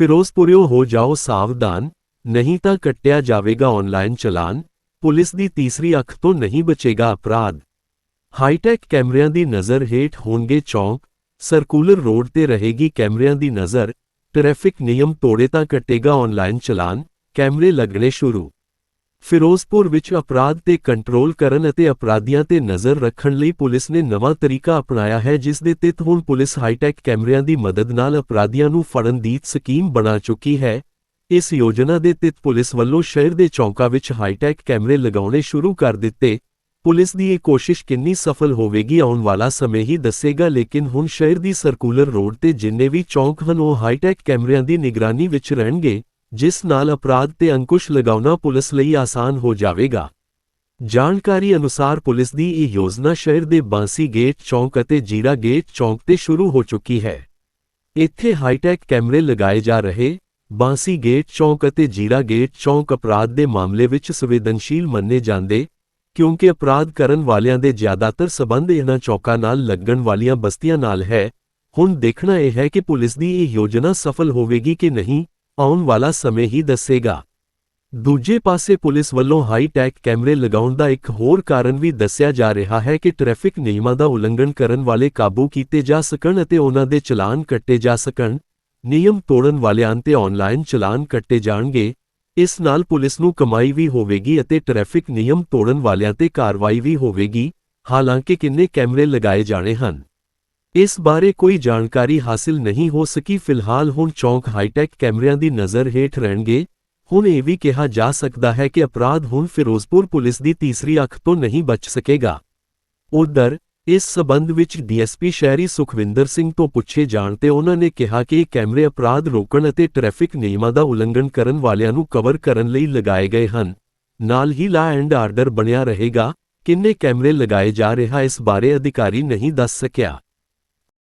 ਫਿਰੋਜ਼ਪੁਰਿਓ ਹੋ ਜਾਓ ਸਾਵਧਾਨ, ਨਹੀਂ ਤਾਂ ਕੱਟਿਆ ਜਾਵੇਗਾ ਆਨਲਾਈਨ ਚਲਾਨ, ਪੁਲਿਸ ਦੀ ਤੀਸਰੀ ਅੱਖ ਤੋਂ ਨਹੀਂ ਬਚੇਗਾ ਅਪਰਾਧ। ਹਾਈਟੈਕ ਕੈਮਰਿਆਂ ਦੀ ਨਜ਼ਰ ਹੇਠ ਹੋਣਗੇ ਚੌਂਕ, ਸਰਕੂਲਰ ਰੋਡ ਤੇ ਰਹੇਗੀ ਕੈਮਰਿਆਂ ਦੀ ਨਜ਼ਰ, ਟ੍ਰੈਫਿਕ ਨਿਯਮ ਤੋੜੇ ਤਾਂ ਕੱਟੇਗਾ ਆਨਲਾਈਨ ਚਲਾਨ, ਕੈਮਰੇ ਲੱਗਣੇ ਸ਼ੁਰੂ। ਫਿਰੋਜ਼ਪੁਰ ਵਿੱਚ ਅਪਰਾਧ ਤੇ ਕੰਟਰੋਲ ਕਰਨ ਅਤੇ ਅਪਰਾਧੀਆਂ ਤੇ ਨਜ਼ਰ ਰੱਖਣ ਲਈ ਪੁਲਿਸ ਨੇ ਨਵਾਂ ਤਰੀਕਾ ਅਪਣਾਇਆ ਹੈ, ਜਿਸ ਦੇ ਤਹਿਤ ਹੁਣ ਪੁਲਿਸ ਹਾਈਟੈਕ ਕੈਮਰਿਆਂ ਦੀ ਮਦਦ ਨਾਲ ਅਪਰਾਧੀਆਂ ਨੂੰ ਫੜਨ ਦੀ ਸਕੀਮ ਬਣਾ ਚੁੱਕੀ ਹੈ। ਇਸ ਯੋਜਨਾ ਦੇ ਤਹਿਤ ਪੁਲਿਸ ਵੱਲੋਂ ਸ਼ਹਿਰ ਦੇ ਚੌਂਕਾਂ ਵਿੱਚ ਹਾਈਟੈਕ ਕੈਮਰੇ ਲਗਾਉਣੇ ਸ਼ੁਰੂ ਕਰ ਦਿੱਤੇ। ਪੁਲਿਸ ਦੀ ਇਹ ਕੋਸ਼ਿਸ਼ ਕਿੰਨੀ ਸਫਲ ਹੋਵੇਗੀ ਆਉਣ ਵਾਲਾ ਸਮੇਂ ਹੀ ਦੱਸੇਗਾ, ਲੇਕਿਨ ਹੁਣ ਸ਼ਹਿਰ ਦੀ ਸਰਕੂਲਰ ਰੋਡ ਤੇ ਜਿੰਨੇ ਵੀ ਚੌਂਕ ਹਨ, ਉਹ ਹਾਈਟੈਕ ਕੈਮਰਿਆਂ ਦੀ ਨਿਗਰਾਨੀ ਵਿੱਚ ਰਹਿਣਗੇ। ਜਿਸ ਨਾਲ ਅਪਰਾਧ ਤੇ ਅੰਕੁਸ਼ ਲਗਾਉਣਾ ਪੁਲਿਸ ਲਈ ਆਸਾਨ ਹੋ ਜਾਵੇਗਾ। ਜਾਣਕਾਰੀ ਅਨੁਸਾਰ ਪੁਲਿਸ ਦੀ ਇਹ ਯੋਜਨਾ ਸ਼ਹਿਰ ਦੇ ਬਾਂਸੀ ਗੇਟ ਚੌਂਕ ਅਤੇ ਜੀਰਾ ਗੇਟ ਚੌਂਕ ਤੇ ਸ਼ੁਰੂ ਹੋ ਚੁੱਕੀ ਹੈ। ਇੱਥੇ ਹਾਈਟੈਕ ਕੈਮਰੇ ਲਗਾਏ ਜਾ ਰਹੇ ਬਾਂਸੀ ਗੇਟ ਚੌਂਕ ਅਤੇ ਜੀਰਾ ਗੇਟ ਚੌਂਕ ਅਪਰਾਧ ਦੇ ਮਾਮਲੇ ਵਿੱਚ ਸੰਵੇਦਨਸ਼ੀਲ ਮੰਨੇ ਜਾਂਦੇ, ਕਿਉਂਕਿ ਅਪਰਾਧ ਕਰਨ ਵਾਲਿਆਂ ਦੇ ਜ਼ਿਆਦਾਤਰ ਸਬੰਧ ਇਹਨਾਂ ਚੌਕਾਂ ਨਾਲ ਲੱਗਣ ਵਾਲੀਆਂ ਬਸਤੀਆਂ ਨਾਲ ਹੈ। ਹੁਣ ਦੇਖਣਾ ਇਹ ਹੈ ਕਿ ਪੁਲਿਸ ਦੀ ਇਹ ਯੋਜਨਾ ਸਫਲ ਹੋਵੇਗੀ ਕਿ ਨਹੀਂ ਆਉਣ ਵਾਲਾ ਸਮੇਂ ਹੀ ਦੱਸੇਗਾ। ਦੂਜੇ ਪਾਸੇ ਪੁਲਿਸ ਵੱਲੋਂ ਹਾਈ ਟੈਕ ਕੈਮਰੇ ਲਗਾਉਣ ਦਾ ਇੱਕ ਹੋਰ ਕਾਰਨ ਵੀ ਦੱਸਿਆ ਜਾ ਰਿਹਾ ਹੈ ਕਿ ਟ੍ਰੈਫਿਕ ਨਿਯਮਾਂ ਦਾ ਉਲੰਘਣ ਕਰਨ ਵਾਲੇ ਕਾਬੂ ਕੀਤੇ ਜਾ ਸਕਣ ਅਤੇ ਉਹਨਾਂ ਦੇ ਚਲਾਨ ਕੱਟੇ ਜਾ ਸਕਣ, ਨਿਯਮ ਤੋੜਨ ਵਾਲਿਆਂ ਤੇ ਆਨਲਾਈਨ ਚਲਾਨ ਕੱਟੇ ਜਾਣਗੇ, ਇਸ ਨਾਲ ਪੁਲਿਸ ਨੂੰ ਕਮਾਈ ਵੀ ਹੋਵੇਗੀ ਅਤੇ ਟ੍ਰੈਫਿਕ ਨਿਯਮ ਤੋੜਨ ਵਾਲਿਆਂ ਤੇ ਕਾਰਵਾਈ ਵੀ ਹੋਵੇਗੀ, ਹਾਲਾਂਕਿ ਕਿੰਨੇ ਕੈਮਰੇ ਲਗਾਏ ਜਾਣੇ ਹਨ। ਇਸ ਬਾਰੇ ਕੋਈ ਜਾਣਕਾਰੀ ਹਾਸਿਲ ਨਹੀਂ ਹੋ ਸਕੀ। ਫਿਲਹਾਲ ਹੁਣ ਚੌਂਕ ਹਾਈਟੈਕ ਕੈਮਰਿਆਂ ਦੀ ਨਜ਼ਰ ਹੇਠ ਰਹਿਣਗੇ। ਹੁਣ ਇਹ ਵੀ ਕਿਹਾ ਜਾ ਸਕਦਾ ਹੈ ਕਿ ਅਪਰਾਧ ਹੁਣ ਫਿਰੋਜ਼ਪੁਰ ਪੁਲਿਸ ਦੀ ਤੀਸਰੀ ਅੱਖ ਤੋਂ ਨਹੀਂ ਬਚ ਸਕੇਗਾ। ਉਧਰ, ਇਸ ਸਬੰਧ ਵਿੱਚ ਡੀਐਸਪੀ ਸ਼ਹਿਰੀ ਸੁਖਵਿੰਦਰ ਸਿੰਘ ਤੋਂ ਪੁੱਛੇ ਜਾਣ ਤੇ ਉਹਨਾਂ ਨੇ ਕਿਹਾ ਕਿ ਇਹ ਕੈਮਰੇ ਅਪਰਾਧ ਰੋਕਣ ਅਤੇ ਟ੍ਰੈਫਿਕ ਨਿਯਮਾਂ ਦਾ ਉਲੰਘਣ ਕਰਨ ਵਾਲਿਆਂ ਨੂੰ ਕਵਰ ਕਰਨ ਲਈ ਲਗਾਏ ਗਏ ਹਨ। ਨਾਲ ਹੀ ਲਾ ਐਂਡ ਆਰਡਰ ਬਣਿਆ ਰਹੇਗਾ। ਕਿੰਨੇ ਕੈਮਰੇ ਲਗਾਏ ਜਾ ਰਿਹਾ ਇਸ ਬਾਰੇ ਅਧਿਕਾਰੀ ਨਹੀਂ ਦੱਸ ਸਕਿਆ।